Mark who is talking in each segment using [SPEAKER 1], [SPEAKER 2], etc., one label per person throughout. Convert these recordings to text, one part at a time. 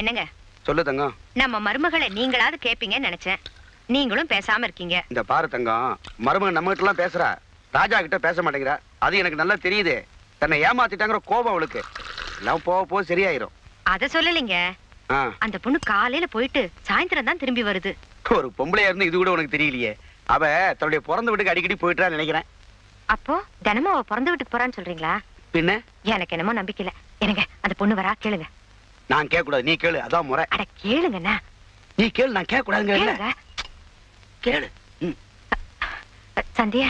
[SPEAKER 1] என்னங்க?
[SPEAKER 2] சொல்லு தங்கம்.
[SPEAKER 1] நம்ம மருமகளை நீங்களாவது கேப்பீங்கன்னு நினைச்சேன். நீங்களும் பேசாம இருக்கீங்க.
[SPEAKER 2] இந்த பாரு தங்கம் மருமகன் நம்ம கிட்ட எல்லாம் பேசுறா. ராஜா கிட்ட பேச மாட்டேங்கிறா. அது எனக்கு நல்லா தெரியுது. தன்னை ஏமாத்திட்டாங்கிற கோபம் அவளுக்கு. எல்லாம் போக போக சரியாயிரும்.
[SPEAKER 1] அத சொல்லலைங்க. அந்த பொண்ணு காலையில போயிட்டு சாயந்தரம் தான் திரும்பி வருது.
[SPEAKER 2] ஒரு பொம்பளையா இருந்து இது கூட உனக்கு தெரியலையே. அவ தன்னுடைய பிறந்த வீட்டுக்கு அடிக்கடி போயிட்டா நினைக்கிறேன்.
[SPEAKER 1] அப்போ தினமும் அவ பிறந்த வீட்டுக்கு போறான்னு சொல்றீங்களா?
[SPEAKER 2] பின்ன?
[SPEAKER 1] எனக்கு என்னமோ நம்பிக்கை இல்ல. எனக்கு அந்த பொண்ணு வரா? கேளுங்க.
[SPEAKER 2] நான் கேட்க கூடாது நீ கேளு அதான் முறை.
[SPEAKER 1] அட கேளுங்கண்ணா.
[SPEAKER 2] நீ கேளு நான் கேட்க கூடாதுங்க கேளு.
[SPEAKER 1] சந்தியா.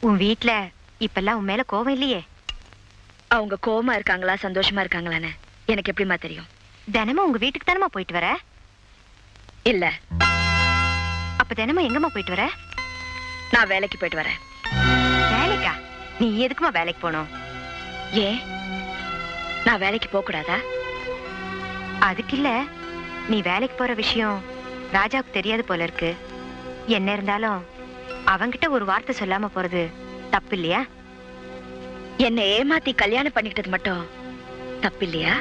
[SPEAKER 1] உன் வீட்ல இப்பெல்லாம் உன் மேல கோவம் இல்லையே?
[SPEAKER 3] அவங்க கோவமா இருக்காங்களா சந்தோஷமா இருக்காங்களான்னு எனக்கு எப்படிமா தெரியும்?
[SPEAKER 1] தினமும் உங்க வீட்டுக்கு தானமா போயிட்டு வர?
[SPEAKER 3] இல்ல.
[SPEAKER 1] அப்ப தினமும் எங்கம்மா போயிட்டு வர?
[SPEAKER 3] நான் வேலைக்கு போயிட்டு வரேன்.
[SPEAKER 1] நீ எதுக்குமா வேலைக்கு போகணும்
[SPEAKER 3] ஏன் நான் வேலைக்கு போக கூடாதா
[SPEAKER 1] அதுக்கு இல்ல நீ வேலைக்கு போற விஷயம் ராஜாவுக்கு தெரியாது போல இருக்கு. என்ன இருந்தாலும் அவங்கிட்ட ஒரு வார்த்தை சொல்லாம போறது தப்பு இல்லையா
[SPEAKER 3] என்னை ஏமாத்தி கல்யாணம் பண்ணிக்கிட்டது மட்டும் தப்பு இல்லையா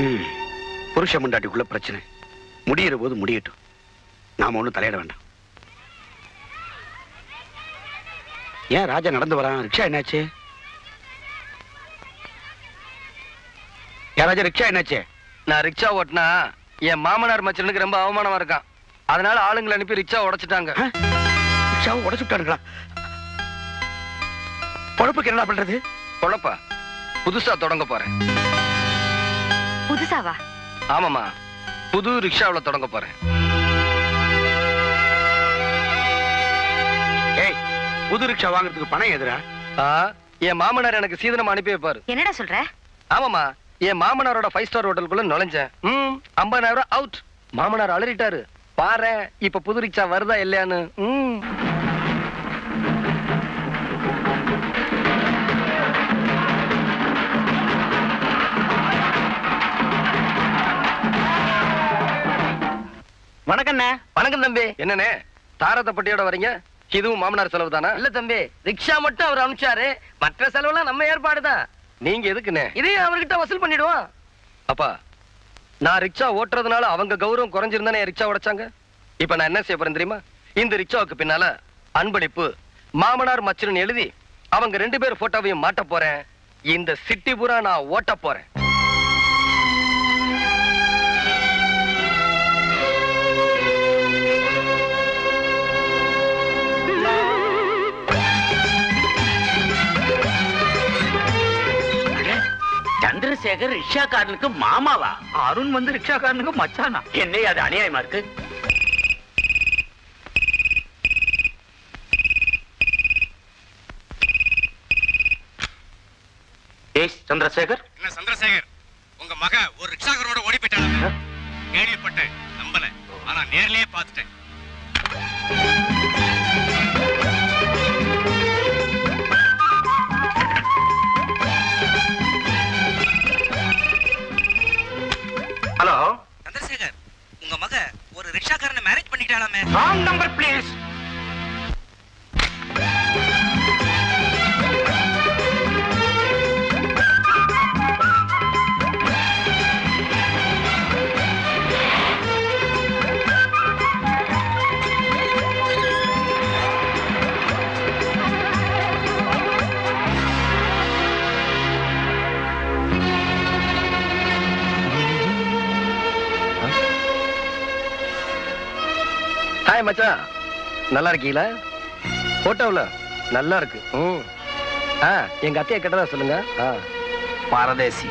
[SPEAKER 2] ம். புருஷ முண்டாட்டிக்குள்ள பிரச்சனை. முடியிற போது முடியட்டும். நாம ஒண்ணும் தலையிட வேண்டாம். ஏன் ராஜா நடந்து வரான்? ரிக்ஷா என்னாச்சு? ஏன் ராஜா ரிக்ஷா என்னாச்சு?
[SPEAKER 4] நான் ரிக்ஷா ஓட்டினா என் மாமனார் மச்சனுக்கு ரொம்ப அவமானமா இருக்கான். அதனால ஆளுங்களை அனுப்பி ரிக்ஷா உடைச்சிட்டாங்க?
[SPEAKER 2] ரிக்ஷாவை உடச்சு விட்டானுங்களா? பொழப்புக்கு என்ன பண்றது?
[SPEAKER 4] பொழப்பா? புதுசா தொடங்க போறேன்.
[SPEAKER 1] புதுசாவா?
[SPEAKER 4] ஆமாமா புது ரிக்ஷாவுல தொடங்க போறேன்.
[SPEAKER 2] ஏய் புது ரிக்ஷா வாங்குறதுக்கு பணம் எதுரா?
[SPEAKER 4] ஆ, என் மாமனார் எனக்கு சீதனம் அனுப்பி வைப்பாரு.
[SPEAKER 1] என்னடா சொல்ற?
[SPEAKER 4] ஆமாமா என் மாமனாரோட ஃபைவ் ஸ்டார் ஹோட்டலுக்குள்ள நுழைஞ்சேன். ம் ஐம்பதாயிரம் அவுட் மாமனார் அலறிட்டாரு. பாரு இப்ப புது ரிக்ஷா வருதா இல்லையான்னு. ம்.
[SPEAKER 5] வணக்கண்ணே.
[SPEAKER 4] வணக்கம் தம்பி. என்னண்ணே தாரதப்பட்டியோட வரீங்க? இதுவும் மாமனார் செலவு தானா இல்ல தம்பி ரிக்ஷா மட்டும் அவர் அனுப்பிச்சாரு. மற்ற செலவுலாம் நம்ம ஏற்பாடுதான் நீங்க எதுக்குண்ணே? இதையும் அவர்கிட்ட வசூல் பண்ணிடுவோம். அப்பா நான் ரிக்ஷா ஓட்டுறதுனால அவங்க கௌரவம் குறைஞ்சிருந்தானே ரிக்ஷா உடைச்சாங்க? இப்ப நான் என்ன செய்ய போறேன் தெரியுமா? இந்த ரிக்ஷாவுக்கு பின்னால அன்பளிப்பு மாமனார் மச்சன் எழுதி அவங்க ரெண்டு பேர் போட்டோவையும் மாட்ட போறேன். இந்த சிட்டி பூரா நான் ஓட்ட போறேன்.
[SPEAKER 5] சந்திரசேகர் ரிக்ஷாக்காரனுக்கு மாமாவா? அருண் வந்து ரிக்ஷாக்காரனுக்கு மச்சானா? என்ன அது அநியாயமா இருக்கு? ஏய் சந்திரசேகர்?
[SPEAKER 6] என்ன சந்திரசேகர்? உங்க மக ஒரு ரிக்ஷாகரோட ஓடி போயிட்டாங்க கேள்விப்பட்டேன் நம்பல. ஆனா நேர்லயே பார்த்துட்டேன்.
[SPEAKER 5] വേണമേ റോങ്
[SPEAKER 4] നമ്പർ പ്ലീസ് நல்லா இருக்கீங்களா? போட்டோவில் நல்லா இருக்கு. ம். ஆ எங்கள் அத்தையை கேட்டதா சொல்லுங்க. ஆ.
[SPEAKER 5] பாரதேசி.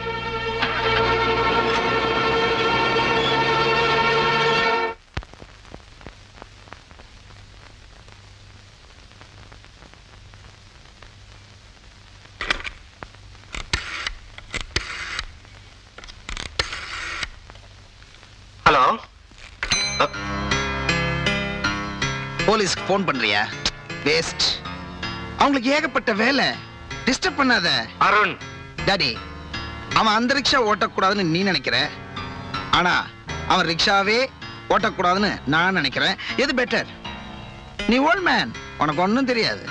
[SPEAKER 7] போலீஸ்க்கு ஃபோன் பண்றியா? வேஸ்ட் அவங்களுக்கு ஏகப்பட்ட வேலை. டிஸ்டர்ப் பண்ணாத.
[SPEAKER 5] அருண்.
[SPEAKER 7] டாடி அவன் அந்த ரிக்ஷா ஓட்டக்கூடாதுன்னு நீ நினைக்கிற? ஆனா அவன் ரிக்ஷாவே ஓட்டக்கூடாதுன்னு நான் நினைக்கிறேன். எது பெட்டர் நீ ஓல்ட் மேன் உனக்கு ஒன்றும் தெரியாது.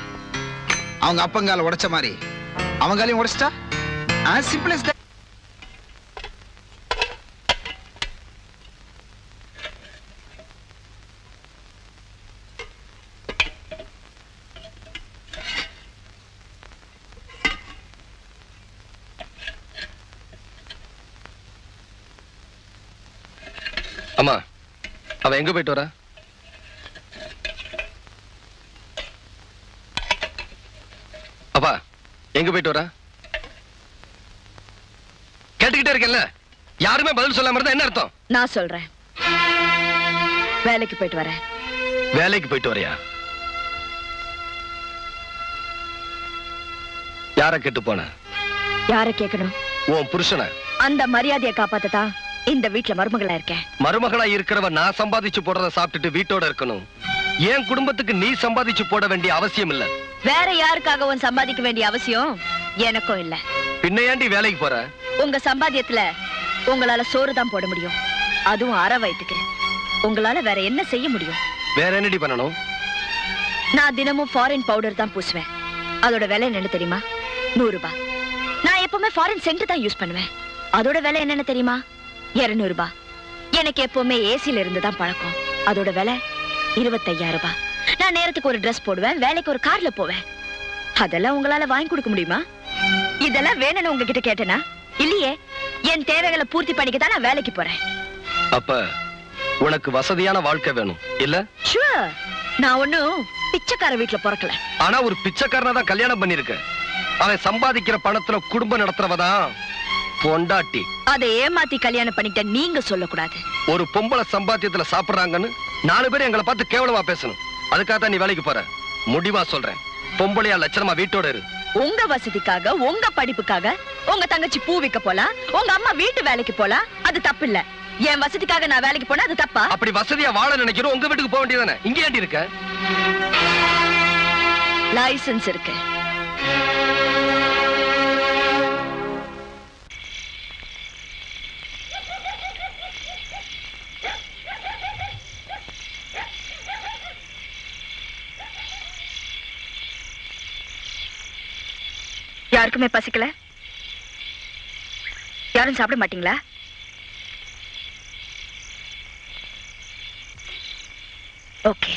[SPEAKER 7] அவங்க அப்பங்கால உடைச்ச மாதிரி. அவங்காலையும் உடைச்சிட்டா? As
[SPEAKER 4] அவ எங்க போயிட்டு வரா? அப்பா எங்க போயிட்டு வரா? கேட்டுக்கிட்டே இருக்கேன்ல. யாருமே பதில் சொல்லாம இருந்தா என்ன அர்த்தம்?
[SPEAKER 3] நான் சொல்றேன். வேலைக்கு போயிட்டு வரேன்.
[SPEAKER 4] வேலைக்கு போயிட்டு வரியா? யார கேட்டு போன?
[SPEAKER 3] யார கேட்கணும்?
[SPEAKER 4] உன் புருஷனை.
[SPEAKER 3] அந்த மரியாதையை காப்பாத்ததான் இந்த வீட்ல மருமகளா இருக்கேன்.
[SPEAKER 4] மருமகளா இருக்கிறவ நான் சம்பாதிச்சு போடுறத சாப்பிட்டுட்டு வீட்டோட இருக்கணும். என் குடும்பத்துக்கு நீ சம்பாதிச்சு போட வேண்டிய அவசியம் இல்ல.
[SPEAKER 3] வேற யாருக்காகவும் சம்பாதிக்க வேண்டிய அவசியம்? எனக்கும் இல்ல.
[SPEAKER 4] பின்ன ஏன்டி வேலைக்கு போற?
[SPEAKER 3] உங்க சம்பாத்தியத்துல உங்களால சோறு தான் போட முடியும். அதுவும் அற வயிற்றுக்கு உங்களால வேற என்ன செய்ய முடியும்?
[SPEAKER 4] வேற என்னடி பண்ணணும்?
[SPEAKER 3] நான் தினமும் ஃபாரின் பவுடர் தான் பூசுவேன். அதோட விலை என்னன்னு தெரியுமா? நூறு ரூபாய். நான் எப்பவுமே ஃபாரின் சென்ட் தான் யூஸ் பண்ணுவேன். அதோட விலை என்னன்னு தெரியுமா? இருநூறு ரூபாய் எனக்கு எப்பவுமே ஏசில இருந்து தான் பழக்கம். அதோட விலை இருபத்தையாயிரம் ரூபாய் நான் நேரத்துக்கு ஒரு Dress போடுவேன் வேலைக்கு ஒரு கார்ல போவேன். அதெல்லாம் உங்களால வாங்கி கொடுக்க முடியுமா? இதெல்லாம் வேணும்னு உங்ககிட்ட கேட்டேனா? இல்லையே என் தேவைகளை பூர்த்தி பண்ணிக்க தான் நான் வேலைக்கு போறேன்.
[SPEAKER 4] அப்ப உனக்கு வசதியான வாழ்க்கை வேணும் இல்ல?
[SPEAKER 3] ஷூர் நான் ஒண்ணும் பிச்சைக்கார வீட்டுல பிறக்கல.
[SPEAKER 4] ஆனா ஒரு பிச்சைக்காரனா தான் கல்யாணம் பண்ணிருக்க அவன் சம்பாதிக்கிற பணத்துல குடும்பம் நடத்துறவதான் பொண்டாட்டி.
[SPEAKER 3] அதை ஏமாத்தி கல்யாணம் பண்ணிட்ட நீங்க சொல்லக்கூடாது.
[SPEAKER 4] ஒரு பொம்பளை சம்பாத்தியத்துல சாப்பிடுறாங்கன்னு நாலு பேர் எங்களை பார்த்து கேவலமா பேசணும். அதுக்காக தான் நீ வேலைக்கு போற. முடிவா சொல்றேன். பொம்பளையா லட்சணமா வீட்டோட இரு.
[SPEAKER 3] உங்க வசதிக்காக உங்க படிப்புக்காக உங்க தங்கச்சி பூ விக்க போலாம் உங்க அம்மா வீட்டு வேலைக்கு போலாம் அது தப்பு இல்ல என் வசதிக்காக நான் வேலைக்கு போனா அது தப்பா?
[SPEAKER 4] அப்படி வசதியா வாழ நினைக்கிறோம் உங்க வீட்டுக்கு போக வேண்டியதானே இங்க ஏண்டி இருக்க?
[SPEAKER 3] லைசென்ஸ் இருக்கு. யாருக்குமே பசிக்கல. யாரும் சாப்பிட மாட்டீங்களா? ஓகே.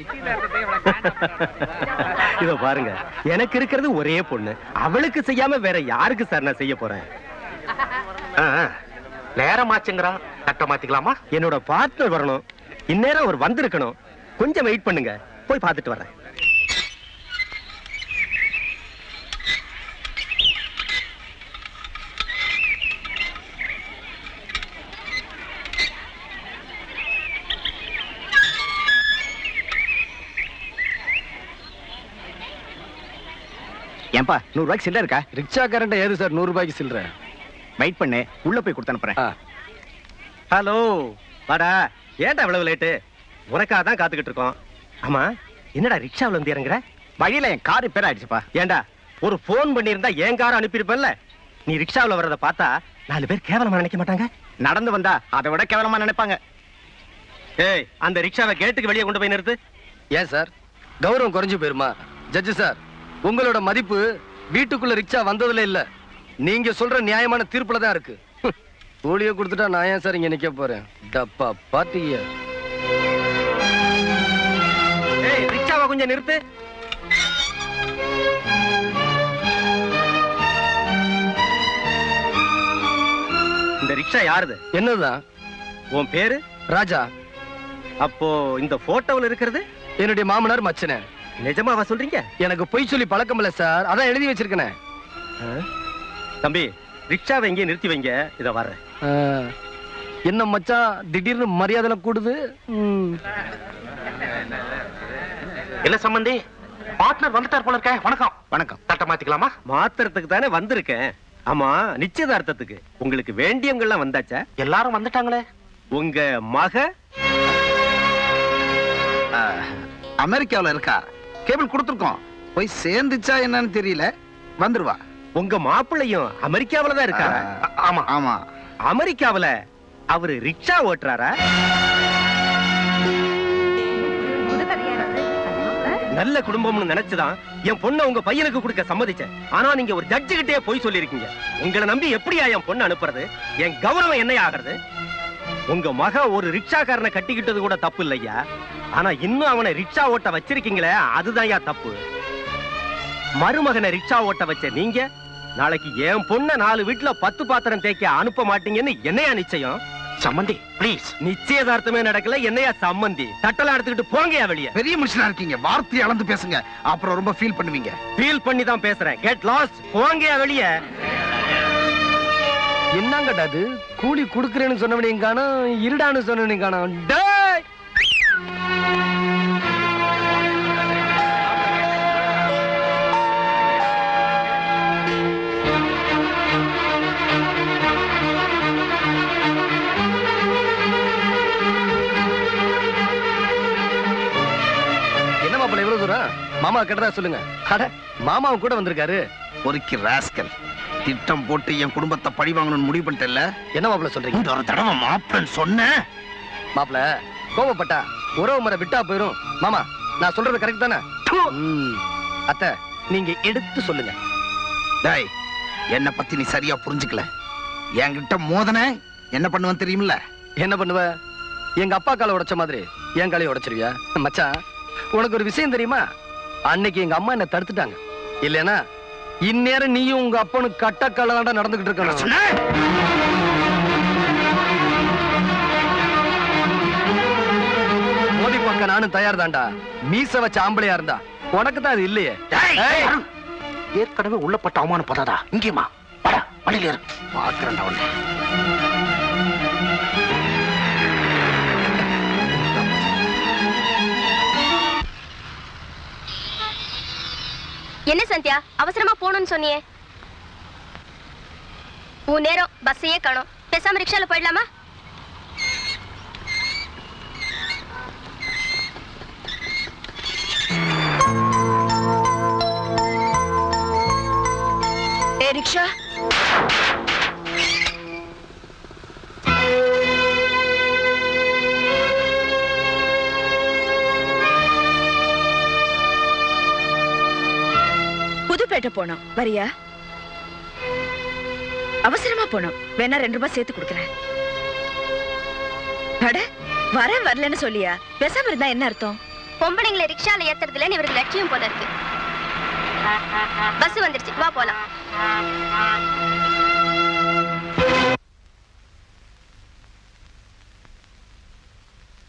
[SPEAKER 8] இதோ பாருங்க. எனக்கு இருக்கிறது ஒரே பொண்ணு. அவளுக்கு செய்யாம வேற யாருக்கு சார் நான் செய்ய போறேன்?
[SPEAKER 5] நேரமாச்சுங்கிறான் கட்ட மாத்திக்கலாமா?
[SPEAKER 8] என்னோட பார்ட்னர் வரணும். இந்நேரம் அவர் வந்திருக்கணும். கொஞ்சம் வெயிட் பண்ணுங்க. போய் பார்த்துட்டு வரேன்
[SPEAKER 5] ஏன்பா நூறு ரூபாய்க்கு சில்லற இருக்கா?
[SPEAKER 4] ரிக்ஷா கரண்ட் ஏது சார் நூறு ரூபாய்க்கு சில்லற.
[SPEAKER 5] வெயிட் பண்ணு உள்ள போய் கொடுத்து அனுப்புறேன்.
[SPEAKER 8] ஹலோ வாடா ஏன்டா இவ்வளவு லேட்டு உனக்காக தான் காத்துக்கிட்டு இருக்கோம். ஆமா என்னடா ரிக்ஷாவுல இருந்து இறங்குற?
[SPEAKER 5] வழியில என் கார் ரிப்பேர் ஆயிடுச்சுப்பா
[SPEAKER 8] ஏன்டா ஒரு போன் பண்ணியிருந்தா என் காரை அனுப்பியிருப்பேன்ல? நீ ரிக்ஷாவுல வர்றத பார்த்தா நாலு பேர் கேவலமா நினைக்க மாட்டாங்க?
[SPEAKER 5] நடந்து வந்தா அதை விட கேவலமா நினைப்பாங்க.
[SPEAKER 8] ஏய் அந்த ரிக்ஷாவை கேட்டுக்கு வெளியே கொண்டு போய் நிறுத்து.
[SPEAKER 4] ஏன் சார்? கௌரவம் குறைஞ்சு போயிருமா? ஜட்ஜு சார் உங்களோட மதிப்பு வீட்டுக்குள்ள ரிக்ஷா வந்ததுல இல்ல. நீங்க சொல்ற நியாயமான தீர்ப்புல தான் இருக்கு. ஹம். கூலியை கொடுத்துட்டா நான் ஏன் சார் இங்க நிக்க போறேன்? டப்பா பாத்தீங்க.
[SPEAKER 8] ரிக்ஷாவை கொஞ்சம் நிறுத்து. இந்த ரிக்ஷா யாருது?
[SPEAKER 4] என்னதான்
[SPEAKER 8] உன் பேரு?
[SPEAKER 4] ராஜா.
[SPEAKER 8] அப்போ இந்த போட்டோவில் இருக்கிறது?
[SPEAKER 4] என்னுடைய மாமனார் மச்சனை.
[SPEAKER 8] நிஜமாவா சொல்றீங்க?
[SPEAKER 4] எனக்கு பொய் சொல்லி பழக்கம் இல்ல சார். அதான் எழுதி வச்சிருக்கனே.
[SPEAKER 8] தம்பி ரிக்ஷாவை இங்கே நிறுத்தி வைங்க. இத வர்றேன்.
[SPEAKER 4] என்ன மச்சான் திடீர்னு மரியாதை கூடுது.
[SPEAKER 5] இல்ல சம்பந்தி? பார்ட்னர் வந்துட்டார் போல இருக்க. வணக்கம்.
[SPEAKER 2] வணக்கம்.
[SPEAKER 5] தட்ட மாத்திக்கலாமா?
[SPEAKER 8] மாத்திரத்துக்கு தானே வந்திருக்கேன். ஆமா நிச்சயதார்த்தத்துக்கு. உங்களுக்கு வேண்டியவங்க எல்லாம் வந்தாச்சா?
[SPEAKER 5] எல்லாரும் வந்துட்டாங்களே.
[SPEAKER 8] உங்க மக?
[SPEAKER 7] அமெரிக்காவுல இருக்கா? கேபிள் கொடுத்துருக்கோம். போய் சேர்ந்துச்சா என்னன்னு தெரியல. வந்துருவா
[SPEAKER 8] உங்க மாப்பிள்ளையும் அமெரிக்காவில தான் இருக்காரா?
[SPEAKER 7] ஆமா. ஆமா.
[SPEAKER 8] அமெரிக்காவுல அவரு ரிக்ஷா ஓட்டுறாரா? நல்ல குடும்பம்னு நினைச்சுதான் என் பொண்ணை உங்க பையனுக்கு கொடுக்க சம்மதிச்சேன். ஆனா நீங்க ஒரு ஜட்ஜு கிட்டே போய் சொல்லிருக்கீங்க உங்களை நம்பி எப்படியா என் பொண்ணு அனுப்புறது? என் கௌரவம் என்ன ஆகிறது? உங்க மக ஒரு ரிக்ஷாக்காரனை கட்டிக்கிட்டது கூட தப்பு இல்லையா? ஆனா இன்னும் அவனை ரிக்ஷா ஓட்ட வச்சிருக்கீங்களே அதுதான்யா தப்பு. மருமகனை ரிக்ஷா ஓட்ட வச்ச நீங்க நாளைக்கு என் பொண்ண நாலு வீட்டுல பத்து பாத்திரம் தேய்க்க அனுப்ப மாட்டீங்கன்னு என்னையா நிச்சயம்?
[SPEAKER 5] சம்பந்தி ப்ளீஸ்
[SPEAKER 8] நிச்சயதார்த்தமே நடக்கல என்னையா சம்மந்தி? தட்டெல்லாம் எடுத்துக்கிட்டு போங்கயா வெளிய.
[SPEAKER 7] பெரிய மனுஷனா இருக்கீங்க வார்த்தையை அளந்து பேசுங்க அப்புறம் ரொம்ப ஃபீல் பண்ணுவீங்க.
[SPEAKER 8] ஃபீல் பண்ணி தான் பேசுறேன். கெட் லாஸ்ட் போங்கயா வெளிய.
[SPEAKER 4] என்னங்கடா அது? கூலி குடுக்கறேன்னு சொன்னவனையும் காணோம் இருடான்னு சொன்னவனையும் காணோம். டேய்! என்ன மாப்பிள்ள இவ்வளவு தூரம்? மாமா கிட்டதா சொல்லுங்க. அட மாமாவும் கூட வந்திருக்காரு.
[SPEAKER 7] பொறுக்கி ராஸ்கல். திட்டம் போட்டு என் குடும்பத்தை பழி வாங்கணும்னு முடிவு பண்ணிட்டேல்ல
[SPEAKER 4] என்ன மாப்பிள்ள சொல்றீங்க?
[SPEAKER 7] இந்த ஒரு தடவை மாப்பிளன்னு சொன்னேன்
[SPEAKER 4] மாப்ள கோவப்பட்டா உறவு முறை விட்டா போயிரும். மாமா நான் சொல்றது கரெக்ட் தானே. அத்தை நீங்க எடுத்து சொல்லுங்க.
[SPEAKER 7] டேய் என்ன பத்தி நீ சரியா புரிஞ்சுக்கல. என்கிட்ட மோதன என்ன பண்ணுவேன் தெரியுமில்ல?
[SPEAKER 4] என்ன பண்ணுவ? எங்க அப்பா காலை உடைச்ச மாதிரி என் காலையை உடைச்சிருவியா? மச்சான் உனக்கு ஒரு விஷயம் தெரியுமா? அன்னைக்கு எங்க அம்மா என்ன தடுத்துட்டாங்க. இல்லைனா இந்நேரம் நீயும் உங்க அப்பனும் கட்டக்கால தாண்டா நடந்துகிட்டு இருக்கணும். பார்க்க நானும் தயார் தான்டா மீச வச்ச ஆம்பளையா இருந்தா. உனக்கு தான் அது இல்லையே.
[SPEAKER 5] ஏற்கனவே உள்ளப்பட்ட அவமானப்படாதா? இங்கேயுமா வாடா வழியில இரு பாக்குறேன்டா உன்னை.
[SPEAKER 9] என்ன சந்தியா? அவசரமா போகணும்னு சொன்னியே. உன் நேரம் பஸ்ஸையே காணும். பேசாம ரிக்ஷால போயிடலாமா?
[SPEAKER 3] புதுப்பேட்டை போனோம். வரியா? அவசரமா போனோம். வேணா ரெண்டு ரூபாய் சேர்த்து கொடுக்குறேன். அட வரேன் வரலன்னு சொல்லியா? பேசாம இருந்தா என்ன அர்த்தம்?
[SPEAKER 9] பொம்பளைங்களை ரிக்ஷால ஏத்துறதுல இவருக்கு லட்சியம் போல இருக்கு. பஸ் வந்துருச்சு. வா போலாம்.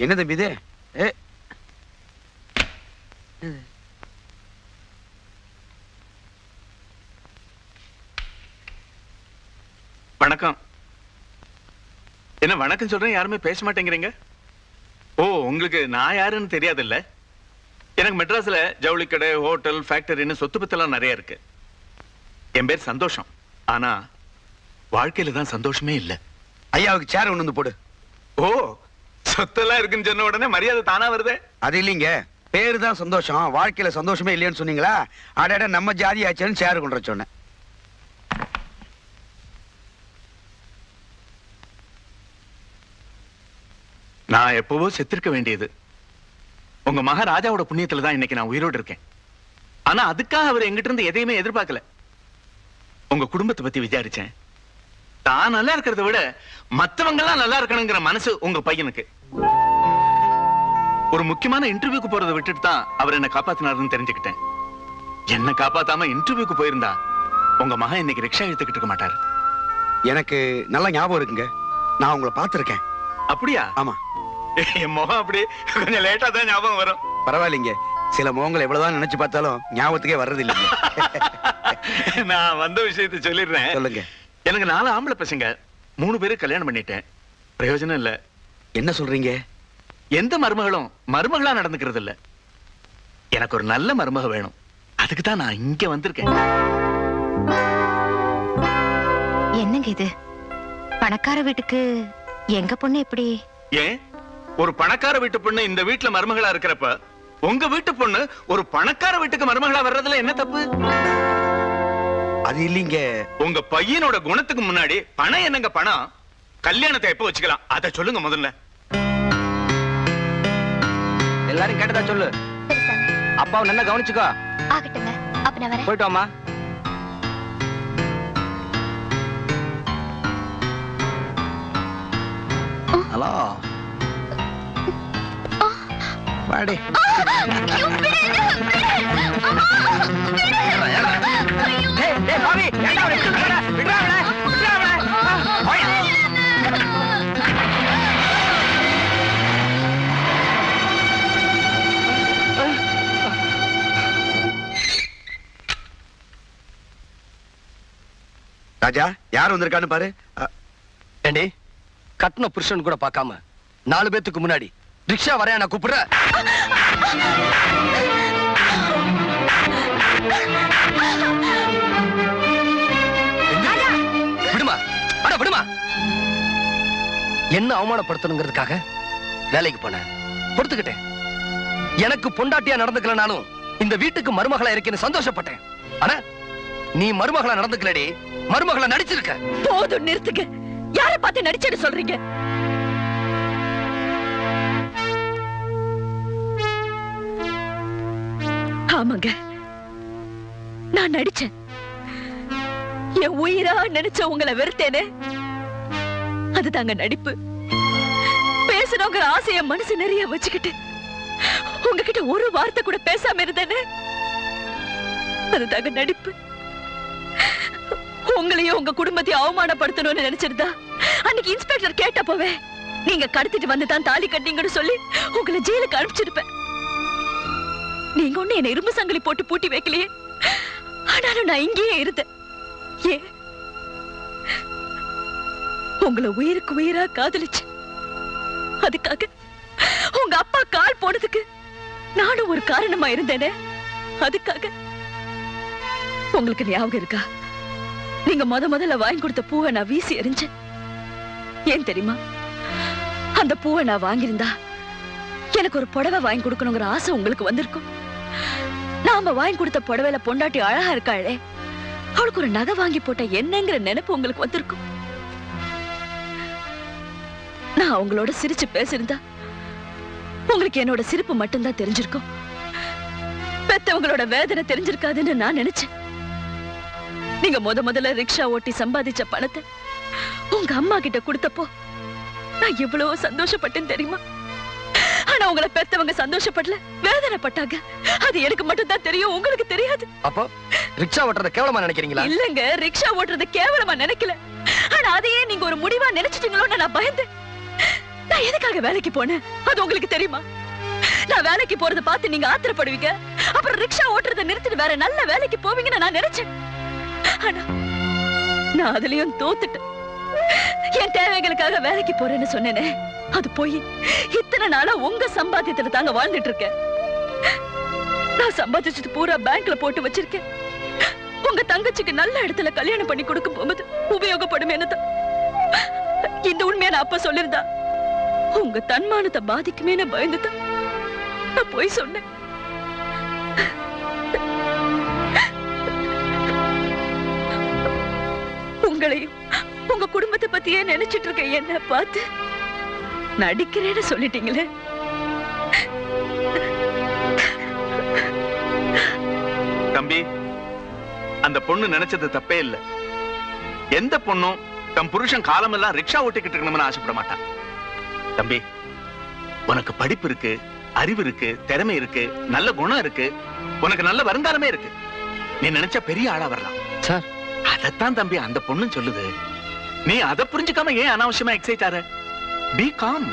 [SPEAKER 2] என்ன தம்பி இது ஏ
[SPEAKER 10] வணக்கம் வணக்கம் சொல்றேன் யாருமே பேச மாட்டேங்கிறீங்க? ஓ உங்களுக்கு நான் யாருன்னு தெரியாதுல்ல? எனக்கு மெட்ராஸ்ல ஜவுளி கடை ஹோட்டல் ஃபேக்டரின்னு சொத்து பத்தெல்லாம் நிறைய இருக்கு. என் பேர் சந்தோஷம். ஆனா வாழ்க்கையில தான் சந்தோஷமே இல்ல.
[SPEAKER 2] ஐயாவுக்கு சேர் ஒண்ணு வந்து போடு.
[SPEAKER 10] ஓ சொத்தெல்லாம் இருக்குன்னு சொன்ன உடனே மரியாதை தானா வருதே?
[SPEAKER 2] அது இல்லைங்க. பேரு தான் சந்தோஷம். வாழ்க்கையில சந்தோஷமே இல்லைன்னு சொன்னீங்களா? அடட நம்ம ஜாதி ஆச்சுன்னு சேர் கொண்டு சொன்னேன்.
[SPEAKER 10] நான் எப்பவோ செத்திருக்க வேண்டியது. உங்க மகா ராஜாவோட புண்ணியத்துல தான் இன்னைக்கு நான் உயிரோடு இருக்கேன். ஆனா அதுக்காக அவர் எங்கிட்ட இருந்து எதையுமே எதிர்பார்க்கல. உங்க குடும்பத்தை பத்தி விசாரிச்சேன். தான் நல்லா இருக்கிறத விட மத்தவங்க எல்லாம் நல்லா இருக்கணுங்கிற மனசு உங்க பையனுக்கு. ஒரு முக்கியமான இன்டர்வியூக்கு போறதை விட்டுட்டு தான் அவர் என்ன காப்பாத்தினாருன்னு தெரிஞ்சுக்கிட்டேன். என்ன காப்பாத்தாம இன்டர்வியூக்கு போயிருந்தா உங்க மகன் இன்னைக்கு ரிக்ஷா எடுத்துக்கிட்டு இருக்க மாட்டாரு.
[SPEAKER 2] எனக்கு நல்ல ஞாபகம் இருக்குங்க. நான் உங்களை பார்த்திருக்கேன்.
[SPEAKER 10] அப்படியா?
[SPEAKER 2] ஆமா.
[SPEAKER 10] என் முகம் அப்படி கொஞ்சம் லேட்டா தான் ஞாபகம் வரும்.
[SPEAKER 2] பரவாயில்லைங்க. சில முகங்களை எவ்வளவுதான் நினைச்சு பார்த்தாலும் ஞாபகத்துக்கே வர்றது இல்லைங்க
[SPEAKER 10] நான் வந்த விஷயத்தை சொல்லிடுறேன்.
[SPEAKER 2] சொல்லுங்க.
[SPEAKER 10] எனக்கு நாலு ஆம்பளை பசங்க. மூணு பேரும் கல்யாணம் பண்ணிட்டேன். பிரயோஜனம் இல்ல.
[SPEAKER 2] என்ன சொல்றீங்க?
[SPEAKER 10] எந்த மருமகளும் மருமகளா நடந்துக்கிறது இல்ல எனக்கு ஒரு நல்ல மருமக வேணும். அதுக்கு தான் நான் இங்க வந்திருக்கேன்.
[SPEAKER 1] என்னங்க இது? பணக்கார வீட்டுக்கு எங்க பொண்ணு எப்படி?
[SPEAKER 10] ஏன்? ஒரு பணக்கார வீட்டு பொண்ணு இந்த வீட்டுல மருமகளா இருக்கிறப்ப உங்க வீட்டு பொண்ணு ஒரு பணக்கார வீட்டுக்கு மருமகளா வர்றதுல என்ன தப்பு?
[SPEAKER 2] அது இல்லைங்க.
[SPEAKER 10] உங்க பையனோட குணத்துக்கு முன்னாடி பணம் என்னங்க பணம்? கல்யாணத்தை எப்ப வச்சுக்கலாம்? அத சொல்லுங்க முதல்ல.
[SPEAKER 4] எல்லாரும் கேட்டதா சொல்லு. அப்பாவை நல்லா கவனிச்சுக்கோ.
[SPEAKER 9] ஆகட்டுங்க. அப்ப நான் வரேன்.
[SPEAKER 4] போயிட்டு வாமா
[SPEAKER 7] ஹலோ.
[SPEAKER 4] போய்.
[SPEAKER 2] ராஜா யார் வந்திருக்கான்னு பாரு.
[SPEAKER 4] ஏண்டி கட்டின புருஷன் கூட பார்க்காம நாலு பேத்துக்கு முன்னாடி ரிக்ஷா வரையா நான் கூப்பிடுற? எந்திரி. விடுமா? அட விடுமா? என்ன அவமானப்படுத்தணுங்கிறதுக்காக வேலைக்கு போனேன். பொறுத்துக்கிட்டேன் எனக்கு பொண்டாட்டியா நடந்துக்கலனாலும் இந்த வீட்டுக்கு மருமகளா இருக்கேன்னு சந்தோஷப்பட்டேன். ஆனா நீ மருமகளா நடந்துக்கலடி. மருமகளா நடிச்சிருக்க.
[SPEAKER 3] போதும் நிறுத்துங்க. யாரை பார்த்து நடிச்சேன்னு சொல்றீங்க? ஆமாங்க. நான் நடிச்சேன். என் உயிரா நினைச்ச உங்களை வெறுத்தேனே. அதுதாங்க நடிப்பு. பேசணுங்க ஆசைய மனசு நிறைய வச்சுக்கிட்டு உங்ககிட்ட ஒரு வார்த்தை கூட பேசாம இருந்தேனே. அதுதாங்க நடிப்பு. உங்களையும் உங்க குடும்பத்தையும் அவமானப்படுத்தணும்னு நினைச்சிருந்தா அன்னைக்கு இன்ஸ்பெக்டர் கேட்டப்பவே நீங்க கடத்திட்டு வந்து தான் தாலி கட்டிங்கன்னு சொல்லி உங்களை ஜெயிலுக்கு அனுப்பிச்சிருப்பேன். நீங்க ஒண்ணு என்ன இரும்பு சங்கிலி போட்டு பூட்டி வைக்கலையே? ஆனாலும் நான் இங்கேயே இருந்தேன். ஏன் உங்களை உயிருக்கு உயிரா காதலிச்சு. அதுக்காக உங்க அப்பா கால் போனதுக்கு நானும் ஒரு காரணமா இருந்தேனே? அதுக்காக. உங்களுக்கு ஞாபகம் இருக்கா? நீங்க முத முதல்ல வாங்கி கொடுத்த பூவை நான் வீசி எறிஞ்சேன். ஏன் தெரியுமா? அந்த பூவை நான் வாங்கியிருந்தா எனக்கு ஒரு புடவை வாங்கி கொடுக்கணுங்கிற ஆசை உங்களுக்கு வந்திருக்கும். நாம வாங்கி கொடுத்த புடவையில பொண்டாட்டி அழகா இருக்காளே அவளுக்கு ஒரு நகை வாங்கி போட்ட என்னங்கிற நினைப்பு உங்களுக்கு வந்திருக்கும். நான் அவங்களோட சிரிச்சு பேசியிருந்தா உங்களுக்கு என்னோட சிரிப்பு மட்டும்தான் தெரிஞ்சிருக்கும். பெத்தவங்களோட வேதனை தெரிஞ்சிருக்காதுன்னு நான் நினைச்சேன். நீங்க முத முதல்ல ரிக்ஷா ஓட்டி சம்பாதிச்ச பணத்தை உங்க அம்மா கிட்ட கொடுத்தப்போ நான் எவ்வளவு சந்தோஷப்பட்டேன் தெரியுமா? ஆனா உங்களை பெத்தவங்க சந்தோஷப்படல வேதனைப்பட்டாங்க. அது எனக்கு மட்டும் தான் தெரியும் உங்களுக்கு தெரியாது.
[SPEAKER 4] அப்போ ரிக்ஷா ஓட்டுறத கேவலமா நினைக்கிறீங்களா?
[SPEAKER 3] இல்லங்க ரிக்ஷா ஓட்டுறது கேவலமா நினைக்கல. ஆனா அதையே நீங்க ஒரு முடிவா நினைச்சிட்டீங்களோன்னு நான் பயந்தேன் நான் எதுக்காக வேலைக்கு போனேன்? அது உங்களுக்கு தெரியுமா? நான் வேலைக்கு போறத பார்த்து நீங்க ஆத்திரப்படுவீங்க. அப்புறம் ரிக்ஷா ஓட்டுறதை நிறுத்திட்டு வேற நல்ல வேலைக்கு போவீங்கன்னு நான் நினைச்சேன். ஆனா நான் அதுலயும் தோத்துட்டேன். என் தேவைகளுக்காக வேலைக்கு போறேன்னு சொன்னேனே. அது போய் இத்தனை நாளா உங்க சம்பாத்தியத்துல தாங்க வாழ்ந்துட்டு இருக்கேன் நான் சம்பாதிச்சது பூரா பேங்க்ல போட்டு வச்சிருக்கேன். உங்க தங்கச்சிக்கு நல்ல இடத்துல கல்யாணம் பண்ணி கொடுக்க போகும்போது உபயோகப்படும் என்னதான் இந்த உண்மையை நான் அப்ப சொல்லியிருந்தா உங்க தன்மானத்தை பாதிக்குமேன்னு பயந்துதான் நான் போய் சொன்னேன். உங்களையும் உங்க குடும்பத்தை பத்தியே நினைச்சிட்டு இருக்க என்ன பார்த்து நடிக்கிறேன்னு சொல்லிட்டீங்களே?
[SPEAKER 10] தம்பி அந்த பொண்ணு நினைச்சது தப்பே இல்ல. எந்த பொண்ணும் தம் புருஷன் காலமெல்லாம் ரிக்ஷா ஓட்டிக்கிட்டு இருக்கணும்னு ஆசைப்பட மாட்டான் தம்பி உனக்கு படிப்பு இருக்கு அறிவு இருக்கு திறமை இருக்கு நல்ல குணம் இருக்கு உனக்கு நல்ல வருங்காலமே இருக்கு. நீ நினைச்ச பெரிய ஆளா வரலாம்.
[SPEAKER 4] சார்.
[SPEAKER 10] அதத்தான் தம்பி அந்த பொண்ணு சொல்லுது. நீ அதை புரிஞ்சுக்காம ஏன் அனாவசியமா எக்ஸைட் ஆற? B com